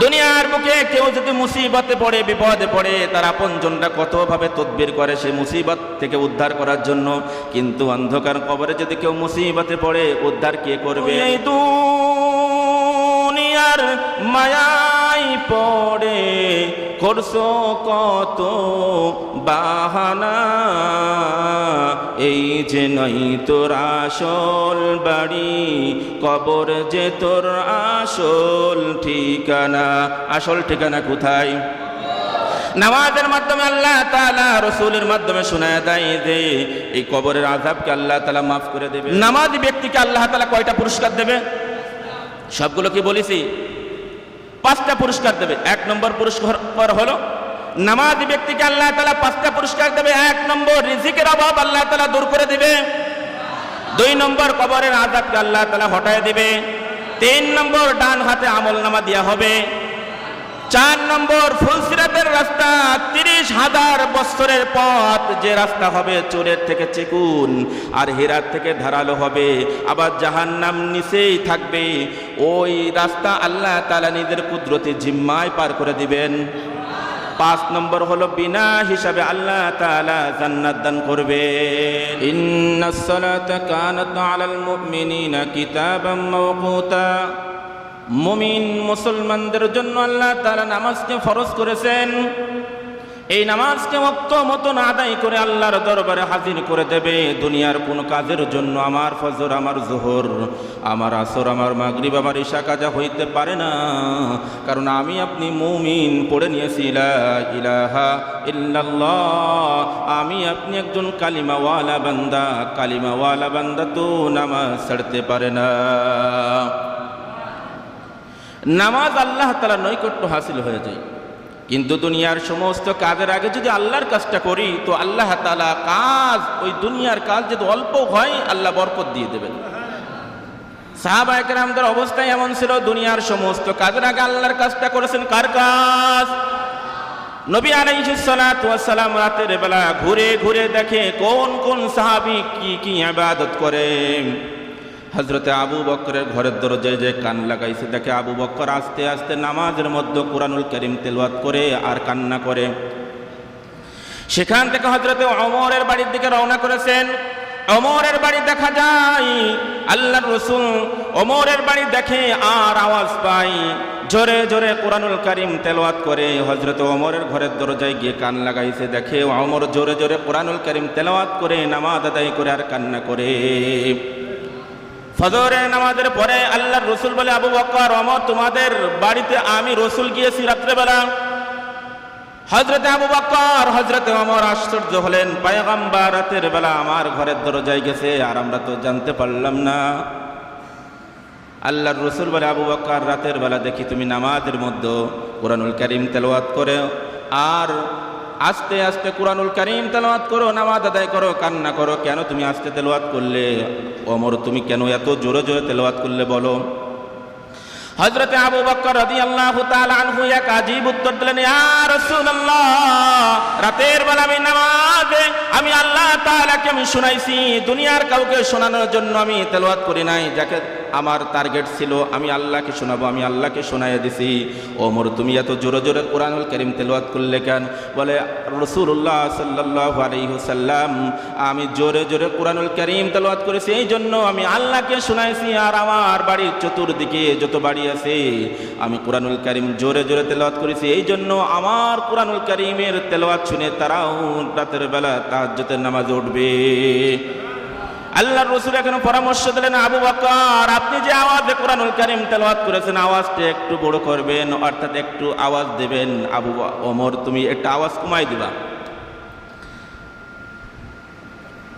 দুনিয়ার বুকে কেউ যদি মুসিবতে পড়ে, বিপদে পড়ে, তার আপনজনরা কতভাবে তদবির করে সে মুসিবত থেকে উদ্ধার করার জন্য? কিন্তু অন্ধকার কবরে যদি কেউ মুসিবতে পড়ে, উদ্ধার কে করবে? দুনিয়ার দুনিয়ার মায়াই পড়ে, করছ কত বাহানা? এই যে নই তোর আসল বাড়ি, কবর যে তোর আসল ঠিকানা। আসল ঠিকানা কোথায়? নামাজের মাধ্যমে আল্লাহ তালা রসুলের মাধ্যমে শোনায় দেয় যে, এই কবরের আযাবকে আল্লাহ তালা মাফ করে দেবে। নামাজি ব্যক্তিকে আল্লাহ তালা কয়টা পুরস্কার দেবে? সবগুলো কি বলেছি। পাঁচটা পুরস্কার দেবে। এক নম্বর পুরস্কার হলো, নামাজ ব্যক্তিকে আল্লাহ তালা পাঁচটা পুরস্কার দেবে। এক নম্বর রিজিকের অভাব আল্লাহ তালা দূর করে দিবে। দুই নম্বর কবরের আজাদকে আল্লাহ তালা হটায় দিবে। তিন নম্বর ডান হাতে আমল নামা দেওয়া হবে। চার নম্বর ফুলসিরাতের রাস্তা, তিরিশ হাজার বছরের পথ। যে রাস্তা হবে চোরের থেকে চেকুন, আর হীরার থেকে ধারালো হবে। আবার জাহান নাম নিচেই থাকবে। ওই রাস্তা আল্লাহ তালা নিজের কুদরতি জিম্মায় পার করে দিবেন। পাঁচ নম্বর হলো বিনা হিসাবে আল্লাহ তাআলা জান্নাত দান করবে। ইন্নাস কানাত আলাল মুমিনিনা কিতাবাম মাওকুতা। মুমিন মুসলমানদের জন্য আল্লাহ তাআলা নামাজকে ফরজ করেছেন। এই নামাজকে মক্ত মতন আদায় করে আল্লাহর দরবারে হাজির করে দেবে। দুনিয়ার কোন কাজের জন্য আমার ফজর, আমার জোহর, আমার আসর, আমার মাগরিব, আমার ঈশা কাজা হইতে পারে না। কারণ আমি আপনি মুমিন, পড়ে নিয়েছি আমি আপনি একজন কালিমাওয়ালা বান্দা। কালিমাওয়ালা বান্দা তো নামাজ ছাড়তে পারে না। নামাজ আল্লাহ তালা নৈকট্য হাসিল হয়ে যায়। কিন্তু দুনিয়ার সমস্ত কাজের আগে যদি আল্লাহর কাজটা করি, তো আল্লাহ তালা কাজ, ওই দুনিয়ার কাজ যদি অল্প হয়, আল্লাহ বরকত দিয়ে দেবেন। সাহাবা একরামদের অবস্থায় এমন ছিল, দুনিয়ার সমস্ত কাজের আগে আল্লাহর কাজটা করেছেন কার কাজ? নবী আলাইহিসসালাম রাতের বেলা ঘুরে ঘুরে দেখে কোন কোন সাহাবি কি কি ইবাদত করে হজরতে আবু বক্করের ঘরের দরজায় যে কান লাগাইছে, দেখে আবু বক্কর আস্তে আস্তে নামাজের মধ্যে কোরআনুল করিম তেলওয়াত করে আর কান্না করে। সেখান থেকে হজরতে অমরের বাড়ির দিকে রওনা করেছেন। অমরের বাড়ি দেখা যায় আল্লাহ রসুল অমরের বাড়ি দেখে আর আওয়াজ পাই জোরে জোরে কোরআনুল করিম তেলাওয়াত করে হজরত অমরের ঘরের দরজায় গিয়ে কান লাগাইছে, দেখে অমর জোরে জোরে কোরআনুল করিম তেলাওয়াত করে, নামাজ আদায় করে আর কান্না করে। ফজরের নামাজের পরে আল্লাহর রসুল বলে, আবু বকর অমর তোমাদের বাড়িতে আমি রসুল গিয়েছি রাত্রেবেলা। হজরতে আবু বকর হজরতে অমর আশ্চর্য হলেন পায়গাম্বা রাতের বেলা আমার ঘরের দরজায় গেছে, আর আমরা তো জানতে পারলাম না। আল্লাহর রসুল বলে, আবু বকর, রাতের বেলা দেখি তুমি নামাজের মধ্যে কোরআনুল করিম তেলাওয়াত করে, আর আস্তে আস্তে কোরআনুল করিম তেলাওয়াত করো, নামাজ আদায় করো, কান্না করো, কেন তুমি আস্তে তেলাওয়াত করলে? অমর তুমি কেন এত জোরে জোরে তেলাওয়াত করলে বলো? হজরতে আবু বক্কর রাদিয়াল্লাহু তাআলা আনহু এক আজীব উত্তর দিলেন রাতের বেলা আমি নামাজে, আমি আল্লাহ তাআলাকে আমি শুনাইছি, দুনিয়ার কাউকে শোনানোর জন্য আমি তেলাওয়াত করি নাই, যাকে আমার টার্গেট ছিল, আমি আল্লাহকে শোনাবো, আমি আল্লাহকে শোনাইয়া দিছি। ওমর তুমি এত জোরে জোরে কোরআনুল করিম তেলাওয়াত করলে কেন? বলে রসুল্লাহ সাল্লাল্লাহু আলাইহি সাল্লাম আমি জোরে জোরে কোরআনুল করিম তেলাওয়াত করেছি, এই জন্য আমি আল্লাহকে শোনাইছি, আর আমার বাড়ির চতুর্দিকে যত বাড়ি আছে, আমি কোরআনুল করিম জোরে জোরে তেলাওয়াত করেছি, এই জন্য আমার কোরআনুল করিমের তেলাওয়াত শুনে তারাও রাতের বেলা তাহাজ্জুদের নামাজ উঠবে। আল্লাহর রসুল এখন পরামর্শ দিলেন, আবু বকর, আপনি যে আওয়াজে কোরআনুল করিম তেলাওয়াত করেছেন, আওয়াজটা একটু বড় করবেন, অর্থাৎ একটু আওয়াজ দেবেন। আবু ওমর, তুমি একটা আওয়াজ কমাই দিবা।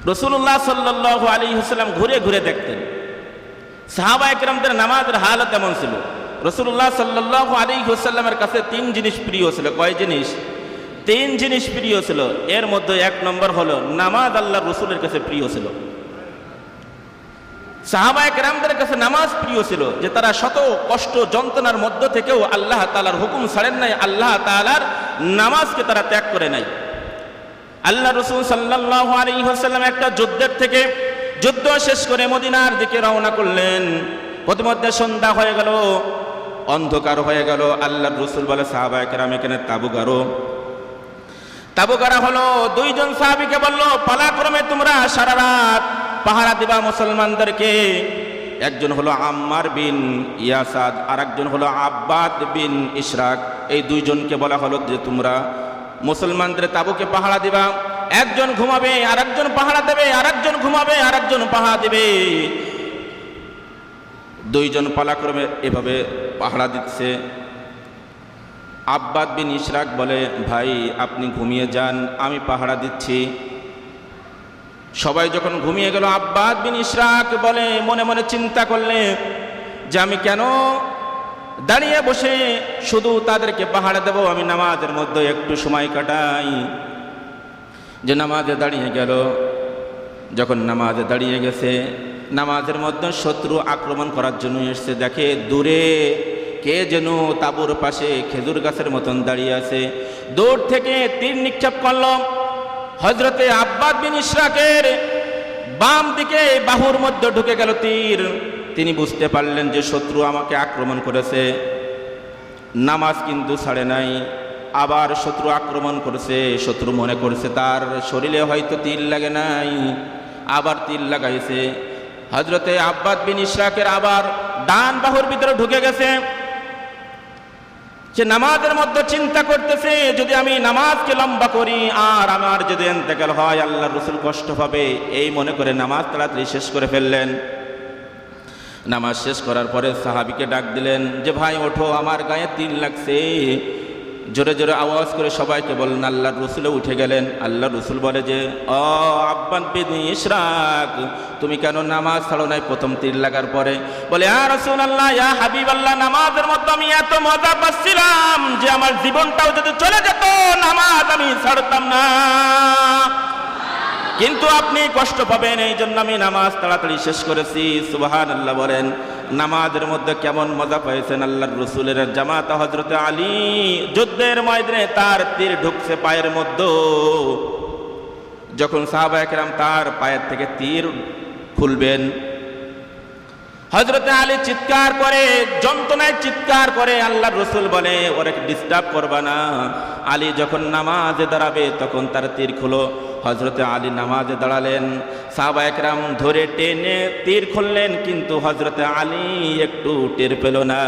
রসুল্লাহ সাল্লাহ আলী হুসালাম ঘুরে ঘুরে দেখতেন। সাহাবা একরামদের নামাজের হালত এমন ছিল। রসুল্লাহ সাল্লাহ আলী হুসাল্লামের কাছে তিন জিনিস প্রিয় ছিল। কয় জিনিস? তিন জিনিস প্রিয় ছিল। এর মধ্যে এক নম্বর হলো, নামাজ আল্লাহ রসুলের কাছে প্রিয় ছিল। সাহাবায়ক রামদের কাছে নামাজ প্রিয় ছিল, যে তারা শত কষ্ট যন্ত্রণার মধ্য থেকেও আল্লাহ তালার হুকুম ছাড়েন নাই, আল্লাহ তালার নামাজকে তারা ত্যাগ করে নাই। আল্লাহ রসুল সাল্লাহ আলী হাসাল্লাম একটা যুদ্ধের থেকে যুদ্ধ শেষ করে মদিনার দিকে রওনা করলেন। প্রতিমধ্যে সন্ধ্যা হয়ে গেল, অন্ধকার হয়ে গেল আল্লাহ রসুল বলে সাহাবাহাম এখানে তাবু গারো তাবু গারা হলো, দুইজন সাহাবিকে বলল, পালাক্রমে তোমরা সারা রাত পাহারা দিবা মুসলমানদেরকে। একজন হলো আম্মার বিন ইয়াসাদ আর একজন হলো আব্বাদ বিন ইশরাক। এই দুইজনকে বলা হলো যে তোমরা মুসলমানদের তাবুকে পাহারা দিবা। একজন ঘুমাবে আর একজন পাহারা দেবে আর একজন ঘুমাবে আর একজন পাহারা দেবে। দুইজন পালাক্রমে এভাবে পাহারা দিচ্ছে। আব্বাদ বিন ইশরাক বলে, ভাই, আপনি ঘুমিয়ে যান, আমি পাহারা দিচ্ছি। সবাই যখন ঘুমিয়ে গেল, আব্বাদ বিন ইশরাক বলে, মনে মনে চিন্তা করলে যে আমি কেন দাঁড়িয়ে বসে শুধু তাদেরকে পাহাড়ে দেব, আমি নামাজের মধ্যে একটু সময় কাটাই। যে নামাজে দাঁড়িয়ে গেল, যখন নামাজে দাঁড়িয়ে গেছে, নামাজের মধ্যে শত্রু আক্রমণ করার জন্য এসছে। দেখে দূরে কে যেন তাবুর পাশে খেজুর গাছের মতন দাঁড়িয়ে আছে। দূর থেকে তীর নিক্ষেপ করল। হজরতে আব্বাদ বিন ইশরাকের বাম দিকে বাহুর মধ্যে ঢুকে গেল তীর। তিনি বুঝতে পারলেন যে শত্রু আমাকে আক্রমণ করেছে। নামাজ কিন্তু ছাড়ে নাই। আবার শত্রু আক্রমণ করেছে। শত্রু মনে করছে তার শরীরে হয়তো তীর লাগে নাই। আবার তীর লাগাইছে। হজরতে আব্বাদ বিন ইশরাকের আবার ডান বাহুর ভিতরে ঢুকে গেছে। সে নামাজের মধ্যে চিন্তা করতেছে, যদি আমি নামাজকে লম্বা করি, আর আমার যদি এন্তেকাল হয় আল্লাহ রসুল কষ্ট পাবে। এই মনে করে নামাজ তাড়াতাড়ি শেষ করে ফেললেন। নামাজ শেষ করার পরে সাহাবিকে ডাক দিলেন, যে ভাই, ওঠো, আমার গায়ে তিল লাগছে। জোরে জোরে আওয়াজ করে সবাইকে বললেন আল্লাহ রসুলে উঠে গেলেন। আল্লাহ রসুল বলে যে অ আব্বান বিদিন ইশরাক, তুমি কেন নামাজ ছাড়ো নাই প্রথম তীর লাগার পরে? বলে আর রসুল আল্লাহ ইয়া হাবিব আল্লাহ নামাজের মধ্যে আমি এত মজা পাচ্ছিলাম যে আমার জীবনটাও যদি চলে যেত, নামাজ আমি ছাড়তাম না। কিন্তু আপনি কষ্ট পাবেন এই জন্য আমি নামাজ তাড়াতাড়ি শেষ করেছি। সুবাহান আল্লাহ বলেন। নামাজের মধ্যে কেমন মজা পেয়েছেন আল্লাহর রসুলের জামাত হজরতে আলী? যুদ্ধের ময়দানে তার তীর ঢুকছে পায়ের মধ্যে। যখন সাহাবা একরাম তার পায়ের থেকে তীর খুলবেন হজরতে আলী চিৎকার করে, যন্ত্রণায় চিৎকার করে আল্লাহ রসুল বলে, ওরে ডিস্টার্ব করবা না। আলী যখন নামাজে দাঁড়াবে, তখন তার তীর খুলো। হজরতে আলী নামাজে দাঁড়ালেন। সাহবা একরাম ধরে টেনে তীর খুললেন, কিন্তু হজরতে আলী একটু টের পেল না।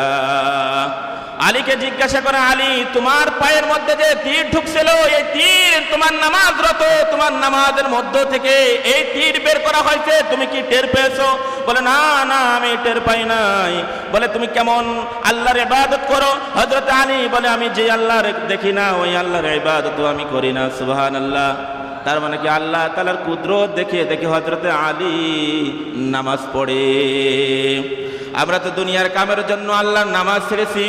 আলীকে জিজ্ঞাসা করে, আলী, তোমার পায়ের মধ্যে যে তীর ঢুকছিল, এই তীর তোমার নামাজ নামাজরত, তোমার নামাজের মধ্য থেকে এই তীর বের করা হয়েছে, তুমি কি টের পেয়েছ? বলে, না না, আমি টের পাই নাই। বলে, তুমি কেমন আল্লাহর ইবাদত করো? হজরত আলী বলে, আমি যে আল্লাহর দেখি না, ওই আল্লাহর ইবাদত আমি করি না সুবহান আল্লাহ তার মানে কি আল্লাহ তালার কুদরত দেখে দেখে হজরতে আলী নামাজ পড়ে। আমরা তো দুনিয়ার কামের জন্য আল্লাহর নামাজ ছেড়েছি।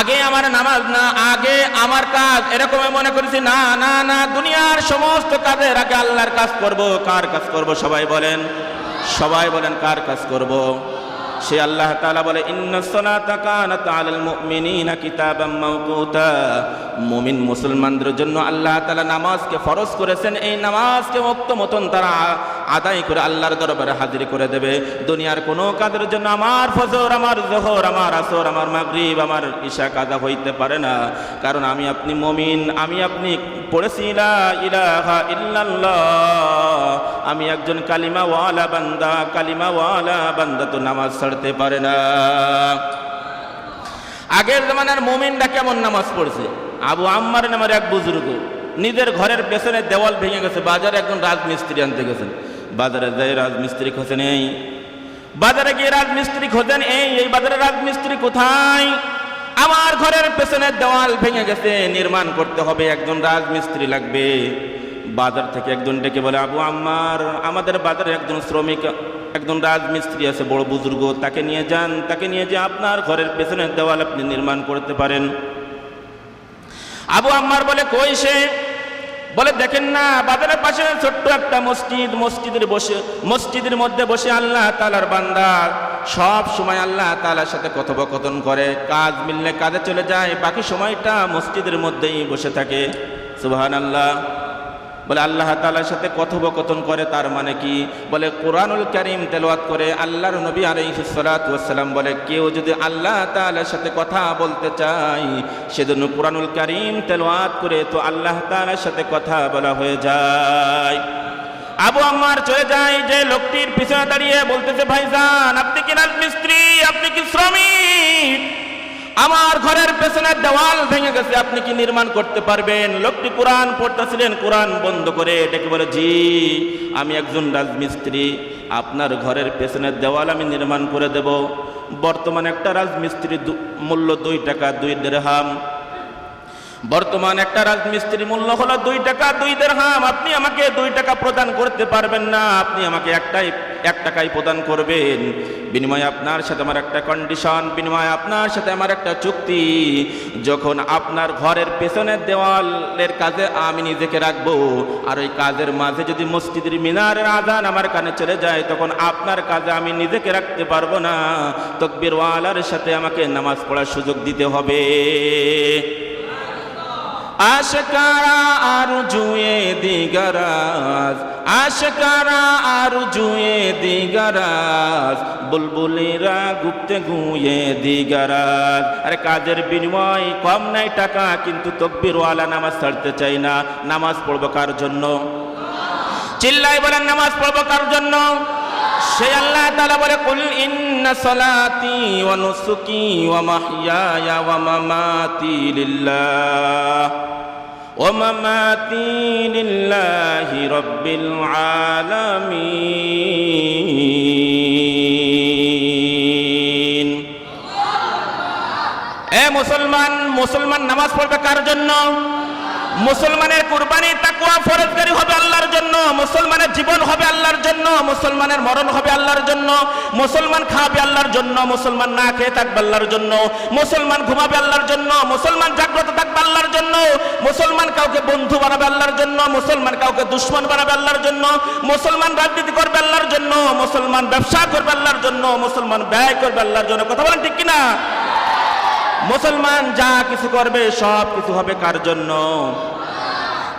আগে আমার নামাজ না, আগে আমার কাজ এরকম মনে করেছি, না না না, দুনিয়ার সমস্ত কাজের আগে আল্লাহর কাজ করব। কার কাজ করব সবাই বলেন? সবাই বলেন কার কাজ করব? সে আল্লাহ তালা বলে মুমিন মুসলমানদের জন্য আল্লাহ তালা নামাজকে ফরজ করেছেন। এই নামাজকে মুক্ত মতন তারা আদায় করে আল্লাহর দরবারে হাজির করে দেবে। দুনিয়ার কোনো কাজের জন্য আমার ফজর, আমার জোহর, আমার আসর, আমার মাগরিব, আমার ঈশা কাজা হইতে পারে না। কারণ আমি আপনি মমিন, আমি আপনি পড়েছি ইলাহা ইল্লাল্লাহ। আমি একজন কালিমাওয়ালা বান্দা কালিমা কালিমাওয়ালা বান্দা তো নামাজ ছাড়তে পারে না। আগের জমানার মোমিনরা কেমন নামাজ পড়ছে? আবু আম্মার নামের এক বুজুর্গ নিজের ঘরের পেছনে দেওয়াল ভেঙে গেছে, বাজারে একজন রাজমিস্ত্রি আনতে গেছেন। বাজারে যাই রাজমিস্ত্রি খোঁজেন এই বাজারে গিয়ে রাজমিস্ত্রি খোঁজেন এই এই বাজারে রাজমিস্ত্রি কোথায়? আমার ঘরের পেছনে দেওয়াল ভেঙে গেছে, নির্মাণ করতে হবে, একজন রাজমিস্ত্রি লাগবে। বাজার থেকে একজন ডেকে বলে, আবু আম্মার, আমাদের বাজারে একজন শ্রমিক, একজন রাজমিস্ত্রি আছে, বড় বুজুর্গ, তাকে নিয়ে যান, তাকে নিয়ে যে আপনার ঘরের পেছনের দেওয়াল আপনি নির্মাণ করতে পারেন। আবু আম্মার বলে, কই সে? বলে, দেখেন না, বাজারের পাশে ছোট্ট একটা মসজিদ, মসজিদের বসে, মসজিদের মধ্যে বসে আল্লাহ তালার বান্দা। সব সময় আল্লাহ তালার সাথে কথোপকথন করে, কাজ মিললে কাজে চলে যায়, বাকি সময়টা মসজিদের মধ্যেই বসে থাকে। সুবাহ আল্লাহ বলে আল্লাহ তাআলার সাথে কথোপকথন করে, তার মানে কি? বলে কোরআনুল করিম তেলাওয়াত করে আল্লাহর নবী আলাইহিসসালাম বলে, কেউ যদি আল্লাহ তাআলার সাথে কথা বলতে চায়, সেজন্য কোরআনুল করিম তেলাওয়াত করে তো আল্লাহ তাআলার সাথে কথা বলা হয়ে যায়। আবু আমার চলে যায়, যে লোকটির পিছনে দাঁড়িয়ে বলতেছে, ভাইজান, আপনি কি রাজমিস্ত্রি আপনি কি শ্রমিক? আমার ঘরের পেছনের দেওয়াল ভেঙে গেছে, আপনি কি নির্মাণ করতে পারবেন? লোকটি কোরআন পড়তেছিলেন, কোরআন বন্ধ করে এটাকে বলে, জি, আমি একজন রাজমিস্ত্রি, আপনার ঘরের পেছনের দেওয়াল আমি নির্মাণ করে দেব। বর্তমানে একটা রাজমিস্ত্রি মূল্য দুই টাকা, দুই দেড়হাম। বর্তমান একটা রাজমিস্ত্রির মূল্য হলো দুই টাকা, দুই দেড়হাম। আপনি আমাকে দুই টাকা প্রদান করতে পারবেন না। আপনি আমাকে একটাই, এক টাকাই প্রদান করবেন। বিনিময়ে আপনার সাথে আমার একটা কন্ডিশন বিনিময়ে আপনার সাথে আমার একটা চুক্তি। যখন আপনার ঘরের পেছনের দেওয়ালের কাজে আমি নিজেকে রাখব, আর ওই কাজের মাঝে যদি মসজিদের মিনারের আজান আমার কানে চলে যায়, তখন আপনার কাজে আমি নিজেকে রাখতে পারব না। তকবিরওয়ালার সাথে আমাকে নামাজ পড়ার সুযোগ দিতে হবে। আশকারা আর জুয়ে দিগরাজ, আশকারা আর জুয়ে দিগরাজ, বুলবুলিরা গুপ্তে গুয়ে দিগরাজ। আরে কাজের বিনিময় কম নাই টাকা, কিন্তু তকবিরওয়ালা নামাজ ছাড়তে চাই না। নামাজ পড়ব কার জন্য? চিল্লাই বলেন, নামাজ পড়ব কার জন্য? সে আল্লাহ তাআলা বলে, কুল ইন্না সালাতি ওয়া নুসুকি ওয়া মাহইয়ায়া ওয়া মামাতি লিল্লাহ ওয়া মামাতি লিল্লাহি রাব্বিল আলামিন। এ মুসলমান মুসলমান নামাজ পড়বে কার জন্য? মুসলমানের কুরবানি তাকুয়া ফরজগারি হবে আল্লাহর জন্য মুসলমানের জীবন হবে আল্লাহর জন্য মুসলমানের মরণ হবে আল্লাহর জন্য মুসলমান খাবে আল্লাহর জন্য মুসলমান না খেয়ে থাকবে আল্লাহর জন্য মুসলমান ঘুমাবে আল্লাহর জন্য মুসলমান জাগ্রত থাকবে আল্লাহর জন্য মুসলমান কাউকে বন্ধু বানাবে আল্লাহর জন্য মুসলমান কাউকে দুশ্মন বানাবে আল্লাহর জন্য মুসলমান রাজনীতি করবে আল্লাহর জন্য মুসলমান ব্যবসা করবে আল্লাহর জন্য মুসলমান ব্যয় করবে আল্লাহর জন্য কথা বলেন ঠিক কিনা মুসলমান যা কিছু করবে সব কিছু হবে কার জন্য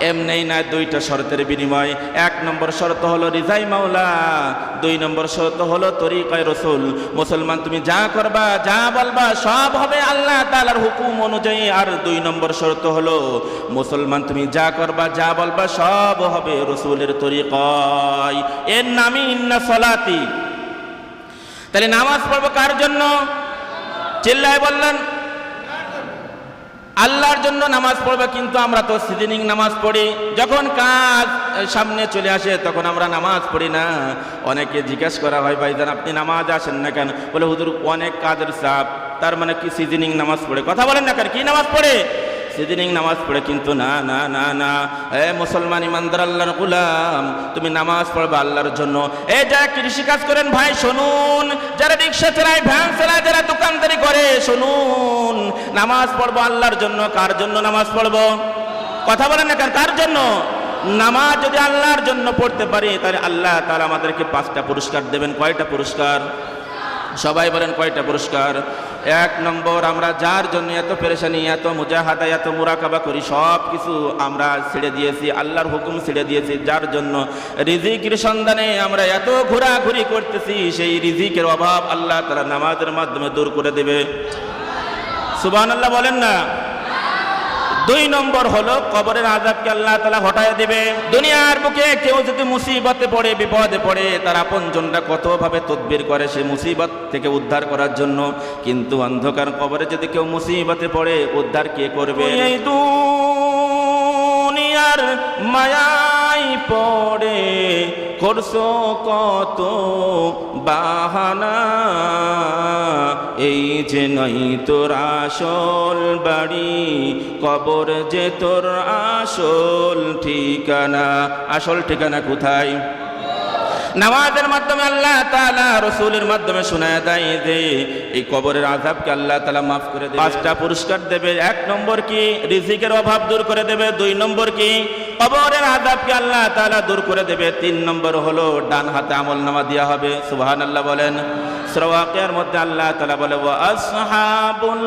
এমনি না, দুইটা শর্তের বিনিময়। এক নম্বর শর্ত হলো রিজাই মাওলা, দুই নম্বর শর্ত হলো তরিকায় রসুল। মুসলমান, তুমি যা করবা, যা বলবা, সব হবে আল্লাহ তালার হুকুম অনুযায়ী। আর দুই নম্বর শর্ত হলো, মুসলমান, তুমি যা করবা, যা বলবা, সব হবে রসুলের তরিকায়। এর নামই ইন্না সলাতি। তাহলে নামাজ পড়ব কার জন্য? চিল্লায় বললেন আল্লাহর জন্য নামাজ পড়বে, কিন্তু আমরা তো সিজনিং নামাজ পড়ি। যখন কাজ সামনে চলে আসে, তখন আমরা নামাজ পড়ি না। অনেকে জিজ্ঞেস করা হয়, ভাইজান, আপনি নামাজ আসেন না কেন? বলে, হুজুর, অনেক কাজের চাপ। তার মানে কি সিজনিং নামাজ পড়ে? কথা বলেন না কেন, কি নামাজ পড়ে? সিদিনিং নামাজ পড়ে কিন্তু না না না না। এ মুসলমান ইমানদার আল্লাহর গুলাম, তুমি নামাজ পড়বে আল্লাহর জন্য। এ যারা কৃষি কাজ করেন ভাই, শুনুন। যারা রিক্সা চালায়, ভ্যান চালায়, যারা দোকানদারি করে, শুনুন। নামাজ পড়ব আল্লাহর জন্য, কার জন্য নামাজ পড়ব? কথা বলেন না কার- জন্য? নামাজ যদি আল্লাহর জন্য পড়তে পারি, তাহলে আল্লাহ তাআলা আমাদেরকে পাঁচটা পুরস্কার দেবেন। কয়টা পুরস্কার? সবাই বলেন কয়টা পুরস্কার? এক নম্বর, আমরা যার জন্য এত পেরেশানি, এত মুজাহাদা, এত মুরাকাবা করি, সব কিছু আমরা ছেড়ে দিয়েছি, আল্লাহর হুকুম ছেড়ে দিয়েছি, যার জন্য রিজিকের সন্ধানে আমরা এত ঘোরাঘুরি করতেছি, সেই রিজিকের অভাব আল্লাহ তারা নামাজের মাধ্যমে দূর করে দেবে। সুবান আল্লাহ বলেন না। দুই নম্বর হলো কবরের আজাবকে আল্লাহ তালা হটায় দিবে। দুনিয়ার বুকে কেউ যদি মুসিবতে পড়ে, বিপদে পড়ে, তার আপনজনরা কতভাবে তদবির করে সে মুসিবত থেকে উদ্ধার করার জন্য। কিন্তু অন্ধকার কবরে যদি কেউ মুসিবতে পড়ে, উদ্ধার কে করবে? দুনিয়ার দুনিয়ার মায়াই পড়ে, করছ কত বাহানা? এই যে নই তোর আসল বাড়ি, কবর যে তোর আসল ঠিকানা। আসল ঠিকানা কোথায়? নামাজের মাধ্যমে আল্লাহ তাআলা রসুলের মাধ্যমে শোনায় দেয় যে, এই কবরের আযাবকে আল্লাহ তালা মাফ করে দেবে। পাঁচটা পুরস্কার দেবে। এক নম্বর কি? রিজিকের অভাব দূর করে দেবে। দুই নম্বর কি? কবরের আদাবকে আল্লাহ তাআলা দূর করে দেবে। তিন নম্বর হলো, ডান হাতে আমল নামা দেওয়া হবে। সুবহানাল্লাহ বলেন। সওয়াকের মধ্যে আল্লাহ তালা বলে, ওয়া আসহাবুল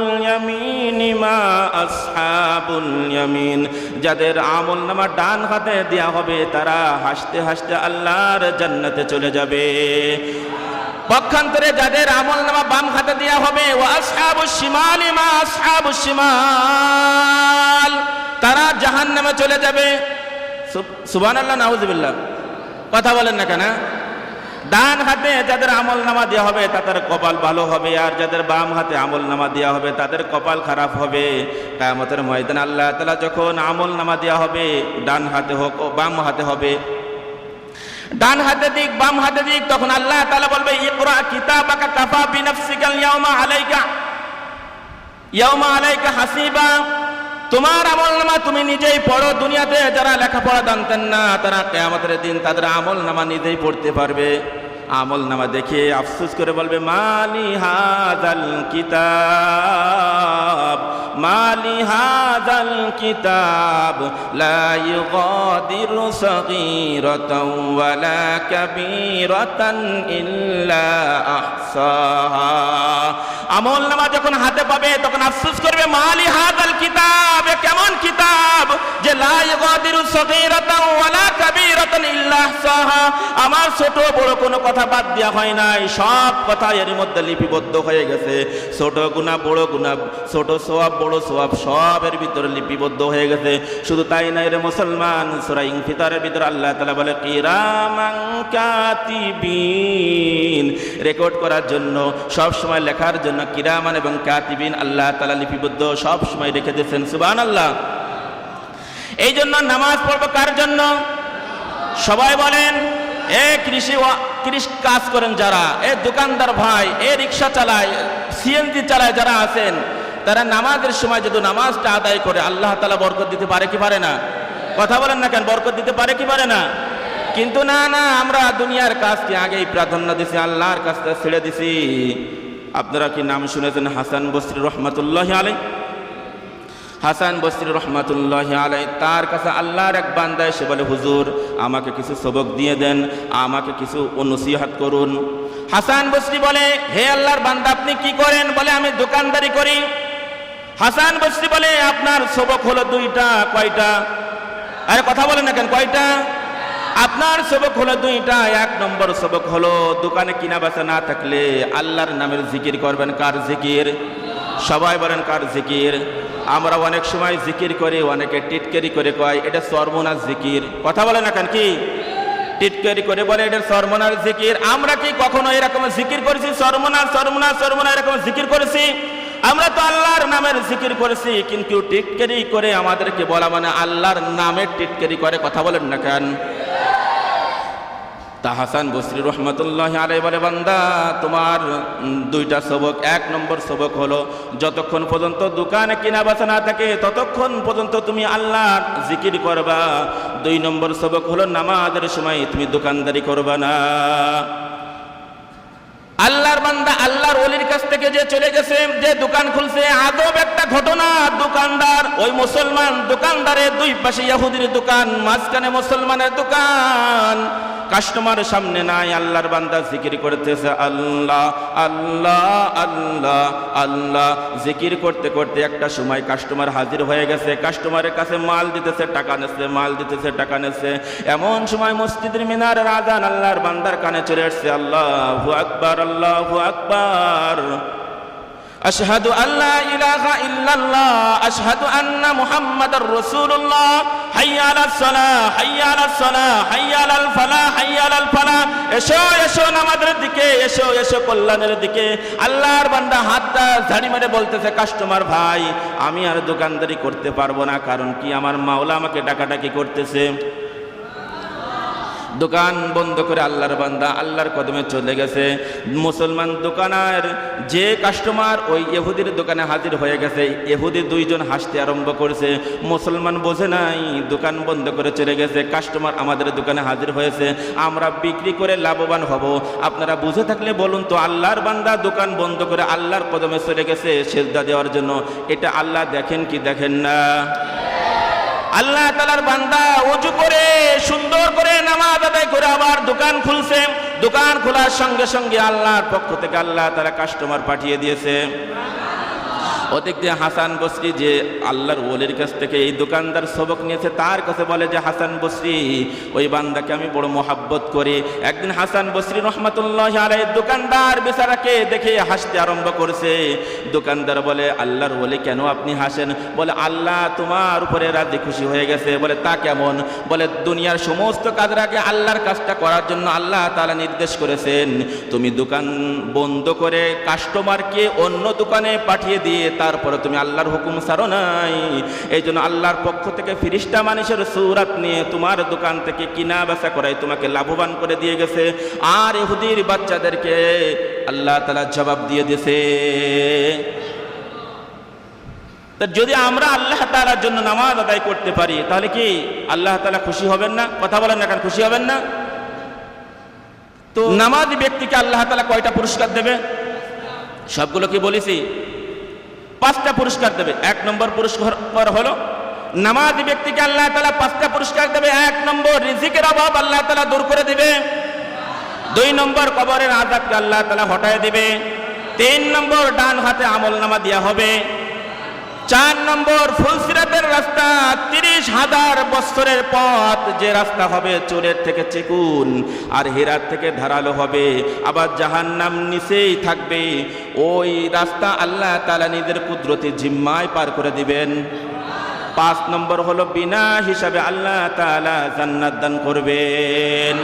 মা আসহাবুল ইয়ামিন। যাদের আমল নামা ডান হাতে দেওয়া হবে, তারা হাসতে হাসতে আল্লাহর জান্নাতে চলে যাবে। পক্ষান্তরে যাদের আমল নামা বাম হাতে দেওয়া হবে ও আসহাবু শিমালি মা আসহাবু শিমাল। তারা জাহান নামে চলে যাবে। সুবান আল্লাহ নাউজুবিল্লাহ। কথা বলেন না কেন? ডান হাতে যাদের আমল নামা দেওয়া হবে, তাদের কপাল ভালো হবে, আর যাদের বাম হাতে আমল নামা দেওয়া হবে, তাদের কপাল খারাপ হবে। কায়ামতের ময়দান আল্লাহ তালা যখন আমল নামা দেওয়া হবে, ডান হাতে হোক বাম হাতে হবে, ডান হাতে দিক, বাম হাতে দিক, তখন আল্লাহ তাআলা বলবে, ইকরা কিতাবাকা কাফা বিনাফসিকাল ইয়াউমা আলাইকা ইয়াউমা আলাইকা হাসিবা। তোমার আমল নামা তুমি নিজেই পড়ো। দুনিয়াতে যারা লেখাপড়া জানতেন না, তারা কেয়ামতের দিন তাদের আমল নামা নিজেই পড়তে পারবে। আমল নামা দেখে আফসোস করে বলবে, মালি হাজাল কিতাব, মালি হাজাল কিতাব, লা ইউগাদিরু সগীরাতাও ওয়ালা কাবীরাতান ইল্লা আহসাহা। আমল নামা যখন হাতে পাবে, তখন আফসোস করবে, মালি হাজাল কিতাব ইউগাদিরু ওয়ালা কাবীরাতান ইল্লা আমার ছোট বড় কোনো কথা বাদ হয় নাই। সব কথা এর মধ্যে লিপিবদ্ধ হয়ে গেছে। ছোট গুণা, বড় গুণা, ছোট সোয়াব, বড় সোয়াব, সব এর ভিতরে লিপিবদ্ধ হয়ে গেছে। শুধু তাই নাই রে মুসলমান, সূরা ইনফিতারের আল্লাহ তাআলা বলে, কিরামান কাতিবিন। রেকর্ড করার জন্য, সব সময় লেখার জন্য কিরামান এবং কাতিবিন আল্লাহ তাআলা লিপিবদ্ধ সব সময় রেখে দিয়েছেন। সুবহানাল্লাহ। এই জন্য নামাজ পড়ব কার জন্য? সবাই বলেন, এ কৃষি কৃষি কাজ করেন যারা, এ দোকানদার ভাই, এ রিক্সা চালায় সিএনজি চালায় যারা আছেন, তারা নামাজের সময় যদি নামাজটা আদায় করে, আল্লাহ তালা বরকত দিতে পারে কি পারে না? কথা বলেন না কেন, বরকত দিতে পারে কি পারে না? কিন্তু না না, আমরা দুনিয়ার কাজকে আগেই প্রাধান্য দিছি, আল্লাহর কাজটা ছেড়ে দিছি। আপনারা কি নাম শুনেছেন? হাসান বসরি রহমতুল্লাহ আলাই হাসান বসরি রহমাতুল্লাহ আলাই তার কাছে আল্লাহর এক বান্দায় সে বলে, হুজুর, আমাকে কিছু সবক দিয়ে দেন, আমাকে কিছু নসিহাত করুন। হাসান বসরি বলে, হে আল্লাহর বান্দা, আপনি কি করেন? বলে, আমি দোকানদারি করি। হাসান বসরি বলে, আপনার সবক হলো দুইটা, কয়টা? আরে, কথা বলেন না কেন, কয়টা? আপনার সবক হলো দুইটা, এক নম্বর সবক হলো দোকানে কিনা বেচা না থাকলে আল্লাহর নামের জিকির করবেন, কার জিকির? সবাই বলেন কার জিকির? আমরা অনেক সময় জিকির করি, অনেকে টিটকারি করে কয়, এটা সর্বনাশ জিকির। কথা বলে না কেন কি? টিটকারি করে বলে, এটা সর্বনাশ জিকির। আমরা কি কখনো এরকম জিকির করেছি? সর্বনাশ সর্বনাশ সর্বনাশ এরকম জিকির করেছি? আমরা তো আল্লাহর নামের জিকির করেছি, কিন্তু টিটকারি করে আমাদেরকে বলা মানে আল্লাহর নামের টিটকারি করে, কথা বলেন না কেন? তা হাসান বসরি রহমতুল্লাহ আলাই বলে, বান্দা, তোমার দুইটা সবক, এক নম্বর সবক হলো, যতক্ষণ পর্যন্ত দোকানে কিনা বেচা না থাকে, ততক্ষণ পর্যন্ত তুমি আল্লাহ জিকির করবা। দুই নম্বর সবক হলো নামাজের সময়, তুমি দোকানদারি করবা না। আল্লাহর বান্দা, আল্লাহর অলির কাছ থেকে যে চলে গেছে, যে দোকান খুলছে, আদব একটা ঘটনা, দোকানদার, ওই মুসলমান দোকানদারের দুই পাশে ইহুদির দোকান, মাঝখানে মুসলমানের দোকান। কাস্টমার সামনে নাই, আল্লাহর বান্দা জিকির করতেছে, আল্লাহ আল্লাহ আল্লাহ আল্লাহ। জিকির করতে করতে একটা সময় কাস্টমার হাজির হয়ে গেছে, কাস্টমারের কাছে মাল দিতেছে, টাকা নেছে, মাল দিতেছে, টাকা নেছে। এমন সময় মসজিদের মিনারের আজান আল্লাহর বান্দার কানে চলে আসছে, আল্লাহ আকবার আল্লাহ আকবার। أشهد أن لا إله إلا الله أشهد أن محمد رسول الله حي على الصلاة حي على الصلاة حي على الفلاح حي على الفلاح এসো এসো নামাজের দিকে এসো এসো কল্যাণের দিকে আল্লাহর বান্দা হাতটা ঝাড়ি মেরে বলতেছে কাস্টমার ভাই আমি আর দোকানদারি করতে পারবো না কারণ কি আমার মাওলা আমাকে ডাকাডাকি করতেছে দোকান বন্ধ করে আল্লাহর বান্দা আল্লাহর কদমে চলে গেছে। মুসলমান দোকানের যে কাস্টমার ওই ইহুদির দোকানে হাজির হয়ে গেছে। ইহুদি দুইজন হাসতে আরম্ভ করেছে। মুসলমান বোঝে নাই, দোকান বন্ধ করে চলে গেছে। কাস্টমার আমাদের দোকানে হাজির হয়েছে। আমরা বিক্রি করে লাভবান হব। আপনারা বুঝে থাকলে বলুন তো, আল্লাহর বান্দা দোকান বন্ধ করে আল্লাহর কদমে চলে গেছে সেজদা দেওয়ার জন্য। এটা আল্লাহ দেখেন কি দেখেন না? আল্লাহ তালার বান্দা উঁচু করে সুন্দর করে নামাজ আদায় করে আবার দোকান খুলছে। দোকান খোলার সঙ্গে সঙ্গে আল্লাহর পক্ষ থেকে আল্লাহ তারা কাস্টমার পাঠিয়ে দিয়েছে। ওদিক দিয়ে হাসান বসরি যে আল্লাহর ওলির কাছ থেকে এই দোকানদার সবক নিয়েছে, তার কাছে বলে যে, হাসান বসরি, ওই বান্দাকে আমি বড় মোহাব্বত করি। একদিন হাসান বসরি রহমতুল্লাহ আলাই দোকানদার বেচারাকে দেখে হাসতে আরম্ভ করছে। দোকানদার বলে, আল্লাহর ওলি কেন আপনি হাসেন? বলে, আল্লাহ তোমার উপরে রাজি খুশি হয়ে গেছে। বলে, তা কেমন? বলে, দুনিয়ার সমস্ত কাজের আগে আল্লাহর কাজটা করার জন্য আল্লাহ তাআলা নির্দেশ করেছেন। তুমি দোকান বন্ধ করে কাস্টমারকে অন্য দোকানে পাঠিয়ে দিয়ে তারপরে তুমি আল্লাহর হুকুম সারো নাই। এই জন্য আল্লাহর পক্ষ থেকে ফিরিস্তা মানুষের সৌরাত নিয়ে তোমার দোকান থেকে কিনা বেচা করাই তোমাকে লাভবান করে দিয়ে গেছে। আর ইহুদির বাচ্চাদেরকে আল্লাহ তালা জবাব দিয়ে দিয়েছে। তা যদি আমরা আল্লাহ তালার জন্য নামাজ আদায় করতে পারি তাহলে কি আল্লাহ তালা খুশি হবেন না? কথা বলেন না কেন খুশি হবেন না? তো নামাজ ব্যক্তিকে আল্লাহ তালা কয়টা পুরস্কার দেবে? সবগুলো কি বলেছি? পাঁচটা পুরস্কার দেবে। এক নম্বর পুরস্কার হলো, নামাজ ব্যক্তিকে আল্লাহ তালা পাঁচটা পুরস্কার দেবে। এক নম্বর রিজিকের অভাব আল্লাহ তালা দূর করে দিবে। দুই নম্বর কবরের আজাদকে আল্লাহ তালা হটায় দিবে। তিন নম্বর ডান হাতে আমল নামা দেওয়া হবে। চার নম্বর ফুলসিরাতের রাস্তা, তিরিশ হাজার বছরের পথ, যে রাস্তা হবে চোরের থেকে চেকুন, আর হেরার থেকে ধারালো হবে, আবার জাহান নাম নিচেই থাকবে। ওই রাস্তা আল্লাহ তালা নিজের কুদরতি জিম্মায় পার করে দিবেন। পাঁচ নম্বর হলো বিনা হিসাবে আল্লাহ তালা জান্নাত দান করবেন।